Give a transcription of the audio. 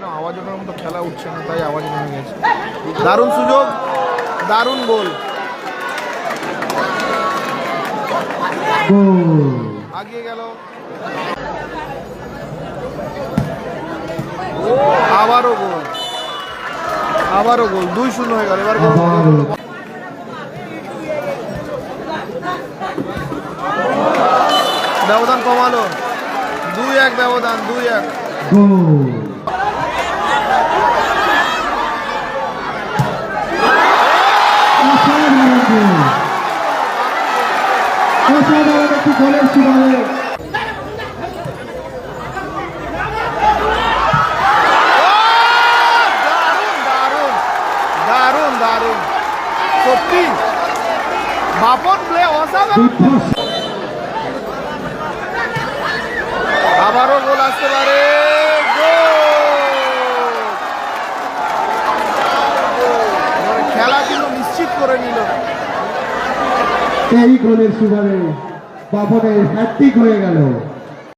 বলছিলাম আওয়াজ ওঠার মতো খেলা উঠছে না, তাই আওয়াজ নেমে গেছে। দারুণ সুযোগ, দারুণ গোল। আগিয়ে গেল। আবারও গোল। আবারও গোল, দুই শূন্য হয়ে গেল, এবার ব্যবধান কমালো। দুই এক ব্যবধান, দুই এক। অসাধারণ একটি প্লে অসাধারণ আবারও গোল আসতে পারে খেলা কিন্তু নিশ্চিত করে নিল এই গোলের সুবাদে বাপনের হ্যাট্রিক হয়ে গেল।